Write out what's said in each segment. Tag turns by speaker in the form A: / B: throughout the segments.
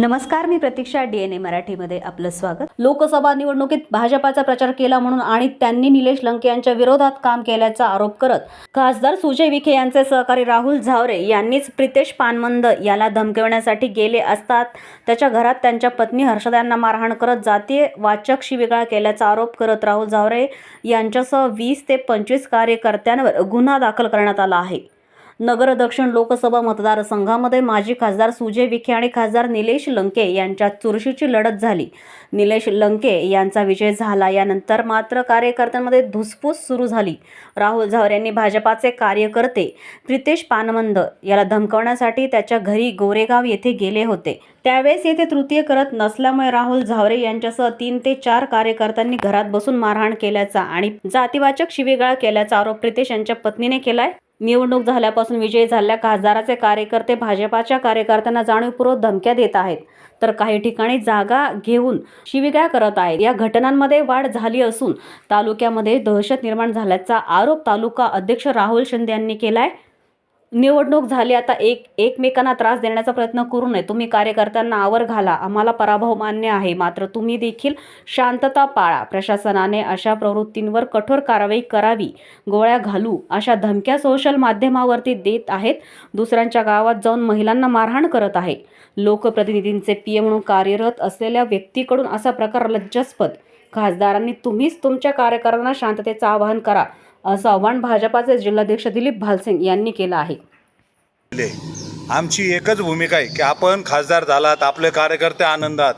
A: नमस्कार मी प्रतीक्षा डीएनए मराठीमध्ये आपलं स्वागत. लोकसभा निवडणुकीत भाजपाचा प्रचार केला म्हणून आणि त्यांनी निलेश लंके यांच्या विरोधात काम केल्याचा आरोप करत खासदार सुजय विखे यांचे सहकारी राहुल झावरे यांनीच प्रितेश पानमंद याला धमकवण्यासाठी गेले असतात. त्याच्या घरात त्यांच्या पत्नी हर्षदा यांना मारहाण करत जातीय वाचक शिवीगाळ केल्याचा आरोप करत राहुल झावरे यांच्यासह वीस ते पंचवीस कार्यकर्त्यांवर गुन्हा दाखल करण्यात आला आहे. नगर दक्षिण लोकसभा मतदारसंघामध्ये माजी खासदार सुजय विखे आणि खासदार निलेश लंके यांच्यात चुरशीची लढत झाली. निलेश लंके यांचा विजय झाला. यानंतर मात्र कार्यकर्त्यांमध्ये धुसफूस सुरू झाली. राहुल झावर यांनी भाजपाचे कार्यकर्ते प्रितेश पानमंद याला धमकवण्यासाठी त्याच्या घरी गोरेगाव येथे गेले होते. त्यावेळेस येथे तृतीय करत नसल्यामुळे राहुल झावरे यांच्यासह तीन ते चार कार्यकर्त्यांनी घरात बसून मारहाण केल्याचा आणि जातीवाचक शिवेगाळ केल्याचा आरोप प्रितेश यांच्या पत्नीने केलाय. निवडणूक झाल्यापासून विजयी झालेल्या खासदाराचे कार्यकर्ते भाजपाच्या कार्यकर्त्यांना जाणीवपूर्वक धमक्या देत आहेत. तर काही ठिकाणी जागा घेऊन शिवीगाळ करत आहेत. या घटनांमध्ये वाढ झाली असून तालुक्यामध्ये दहशत निर्माण झाल्याचा आरोप तालुका अध्यक्ष राहुल शिंदे यांनी केला आहे निवडणूक झाली आता एक एकमेकांना त्रास देण्याचा प्रयत्न करू नये. तुम्ही कार्यकर्त्यांना आवर घाला. आम्हाला पराभव मान्य आहे. मात्र तुम्ही देखील शांतता पाळा. प्रशासनाने अशा प्रवृत्तींवर कठोर कारवाई करावी. गोळ्या घालू. अशा धमक्या सोशल माध्यमावरती देत आहेत. दुसऱ्यांच्या गावात जाऊन महिलांना मारहाण करत आहे. लोकप्रतिनिधींचे पीए म्हणून कार्यरत असलेल्या व्यक्तीकडून असा प्रकार लज्जास्पद. खासदारांनी तुम्हीच तुमच्या कार्यकर्त्यांना शांततेचं आवाहन करा. असं आव्हान भाजपाचे जिल्हाध्यक्ष दिलीप भालसिंग यांनी केलं आहे.
B: आमची एकच भूमिका आहे की आपण खासदार झालात आपले कार्यकर्ते आनंदात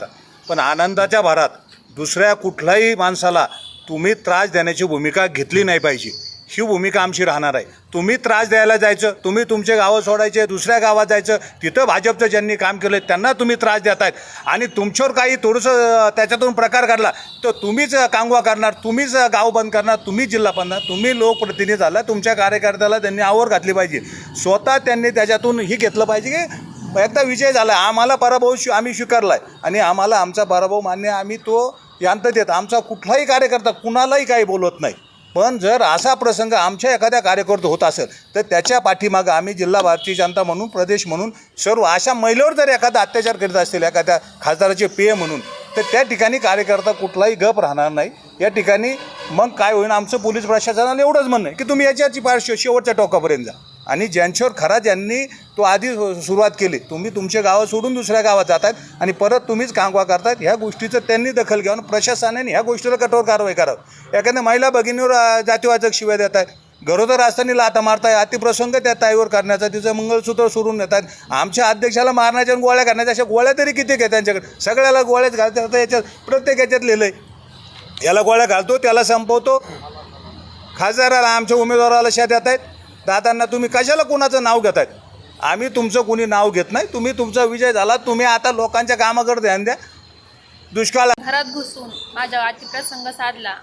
B: पण आनंदाच्या भरात दुसऱ्या कुठल्याही माणसाला तुम्ही त्रास देण्याची भूमिका घेतली नाही पाहिजे. ही भूमिका आमची राहणार आहे. तुम्ही त्रास द्यायला जायचं तुम्ही तुमचे गावं सोडायचे दुसऱ्या गावात जायचं तिथं भाजपचं ज्यांनी काम केलं त्यांना तुम्ही त्रास देत आहेत आणि तुमच्यावर काही थोडंसं त्याच्यातून प्रकार घडला तर तुम्हीच कांगवा करणार तुम्हीच गाव बंद करणार तुम्हीच जिल्हा बनणार तुम्ही लोकप्रतिनिधी झाला तुमच्या कार्यकर्त्याला त्यांनी आवर घातली पाहिजे. स्वतः त्यांनी त्याच्यातून ही घेतलं पाहिजे की एकदा विजय झाला आम्हाला पराभव शि आम्ही स्वीकारला आहे आणि आम्हाला आमचा पराभव मान्य आम्ही तो यांत देत आमचा कुठलाही कार्यकर्ता कुणालाही काही बोलवत नाही. पण जर असा प्रसंग आमच्या एखाद्या कार्यकर्ते होत असेल तर त्याच्या पाठीमागं आम्ही जिल्हा भारतीय जनता म्हणून प्रदेश म्हणून सर्व अशा महिलेवर जर एखादा अत्याचार करीत असतील एखाद्या खासदाराचे पेय म्हणून तर त्या ठिकाणी कार्यकर्ता कुठलाही गप राहणार नाही. या ठिकाणी मग काय होईल आमचं पोलीस प्रशासनाला एवढंच म्हणणं आहे की तुम्ही याच्याची पार शेवटच्या टोकापर्यंत जा. आणि ज्यांच्यावर खरा ज्यांनी तो आधी सुरुवात केली तुम्ही तुमच्या गावं सोडून दुसऱ्या गावात जातात आणि परत तुम्हीच कांगवा करतात ह्या गोष्टीचं त्यांनी दखल घ्यावं प्रशासनाने ह्या गोष्टीला कठोर कारवाई करावं. एखाद्या महिला भगिनीवर जातीवाचक शिव्या देत आहेत गरोदर असताना लाता मारताय अतिप्रसंग त्या ताईवर करण्याचा तिचं मंगळसूत्र सोडून येतात आमच्या अध्यक्षाला मारण्याच्या आणि गोळ्या करण्याच्या अशा गोळ्या तरी किती आहे त्यांच्याकडे? सगळ्याला गोळ्याच घालतात याच्यात प्रत्येक याच्यात लिहिलं आहे याला गोळ्या घालतो त्याला संपवतो. खासदाराला आमच्या उमेदवाराला शा देत आहेत दादांना तुम्ही कशाला कोणाचं नाव घेत आहेत आम्ही तुमचं कुणी नाव घेत नाही. तुम्ही तुमचा विजय झाला तुम्ही आता लोकांच्या कामाकडे ध्यान द्या. दुष्काळ
C: घरात घुसून माझ्या अतिप्रसंग साधला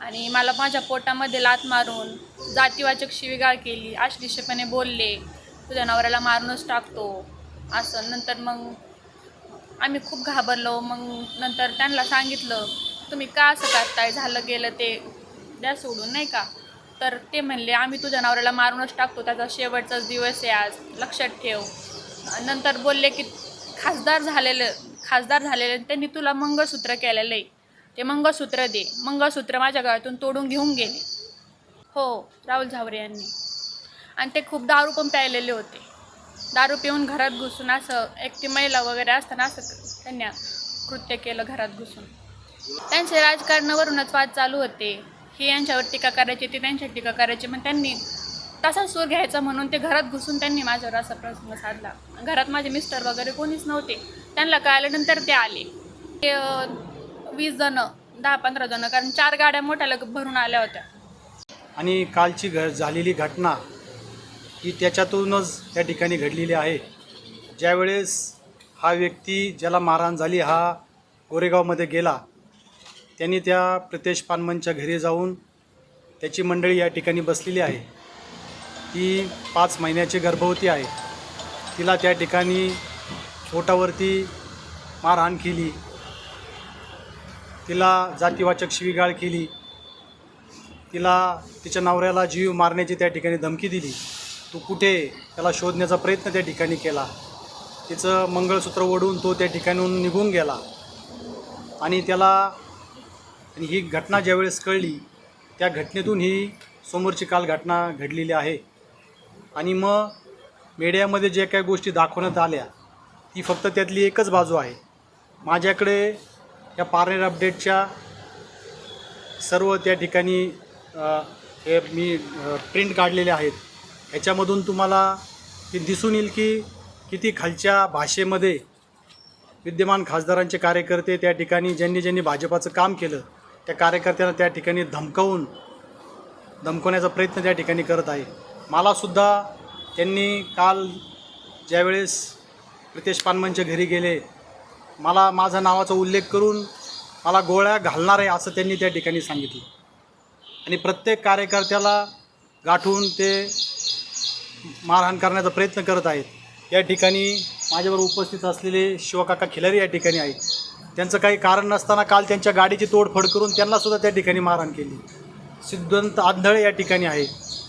C: आणि मला माझ्या पोटामध्ये लात मारून जातीवाचक शिवीगाळ केली आश्लिष्यपणे बोलले तुझ्या नवऱ्याला मारूनच टाकतो. असं. नंतर मग आम्ही खूप घाबरलो. मग नंतर त्यांना सांगितलं तुम्ही का असं करताय? झालं गेलं ते. द्या सोडून नाही का? तर ते म्हणले आम्ही तुझ्या नवऱ्याला मारूनच टाकतो त्याचा शेवटचाच दिवस आहे आज. लक्षात ठेव. नंतर बोलले की खासदार झालेलं खासदार झालेले त्यांनी तुला मंगळसूत्र केलेलं आहे. ते मंगळसूत्र दे. मंगळसूत्र माझ्या गावातून तोडून घेऊन गेले. हो राहुल झावरे यांनी. आणि ते खूप दारू पण प्यायलेले होते. दारू पिऊन घरात घुसून असं एकटी महिला वगैरे असताना असं त्यांनी कृत्य केलं घरात घुसून. त्यांचे राजकारणावरूनच वाद चालू होते. हे यांच्यावर टीका करायची ते त्यांच्यावर टीका करायची. मग त्यांनी तसा सूर घ्यायचा म्हणून ते घरात घुसून त्यांनी माझ्यावर असा प्रसंग साधला. घरात माझे मिस्टर वगैरे कोणीच नव्हते. त्यांना कळल्यानंतर ते आले. ते वीस जणं दहा पंधरा जणं कारण चार गाड्या मोठ्या भरून आल्या होत्या.
D: आणि कालची घ झालेली घटना ही त्याच्यातूनच त्या ठिकाणी घडलेली आहे. ज्यावेळेस हा व्यक्ती ज्याला मारहाण झाली हा गोरेगावमध्ये गेला त्यांनी त्या प्रितेश पानमनच्या घरी जाऊन त्याची मंडळी या ठिकाणी बसलेली आहे. ती पाच महिन्याची गर्भवती आहे. तिला त्या ठिकाणी पोटावरती मारहाण केली. तिला जातीवाचक शिवीगाळ केली. तिला तिच्या नवऱ्याला जीव मारण्याची त्या ठिकाणी धमकी दिली. तू कुठे त्याला शोधण्याचा प्रयत्न त्या ठिकाणी केला. तिचं मंगळसूत्र ओढून तो त्या ठिकाणीहून निघून गेला. आणि त्याला आणि ही घटना ज्यावेळेस कळली त्या घटनेतून ही समोरची काल घटना घडलेली आहे. आणि मग मीडियामध्ये जे काही गोष्टी दाखवण्यात आल्या ती फक्त त्यातली एकच बाजू आहे. माझ्याकडे या पारनेर अपडेटच्या सर्व त्या ठिकाणी हे मी प्रिंट काढलेले आहेत. ह्याच्यामधून तुम्हाला ते दिसून येईल की किती खालच्या भाषेमध्ये विद्यमान खासदारांचे कार्यकर्ते त्या ठिकाणी ज्यांनी ज्यांनी भाजपाचं काम केलं त्या कार्यकर्त्यांना त्या ठिकाणी धमकावून धमकवण्याचा प्रयत्न त्या ठिकाणी करत आहे. मलासुद्धा त्यांनी काल ज्यावेळेस प्रितेश पानमनच्या घरी गेले मला माझा नावाचा उल्लेख करून मला गोळ्या घालणार आहे असं त्यांनी त्या ठिकाणी सांगितलं. आणि प्रत्येक कार्यकर्त्याला गाठून ते मारहाण करण्याचा प्रयत्न करत आहेत. या ठिकाणी माझ्यावर उपस्थित असलेले शिवकाका खिलारी या ठिकाणी आहेत. त्यांचं काही कारण नसताना काल त्यांच्या गाडीची तोडफोड करून त्यांनासुद्धा त्या ठिकाणी मारहाण केली. सिद्धांत आंधळे या ठिकाणी आहे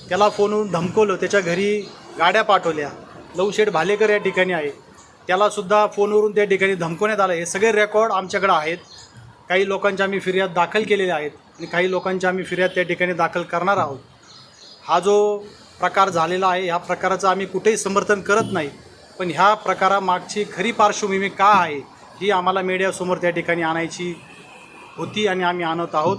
D: त्याला फोनवरून धमकवलं त्याच्या घरी गाड्या पाठवल्या. लवशेठ भालेकर या ठिकाणी आहे त्यालासुद्धा फोनवरून त्या ठिकाणी धमकवण्यात आलं. हे सगळे रेकॉर्ड आमच्याकडे आहेत. काही लोकांच्या आम्ही फिर्याद दाखल केलेल्या आहेत आणि काही लोकांच्या आम्ही फिर्याद त्या ठिकाणी दाखल करणार आहोत. हा जो प्रकार झालेला आहे ह्या प्रकाराचं आम्ही कुठेही समर्थन करत नाही. पण ह्या प्रकारामागची खरी पार्श्वभूमी का आहे ही आम्हाला मीडियासमोर त्या ठिकाणी आणायची होती आणि आम्ही आणत आहोत.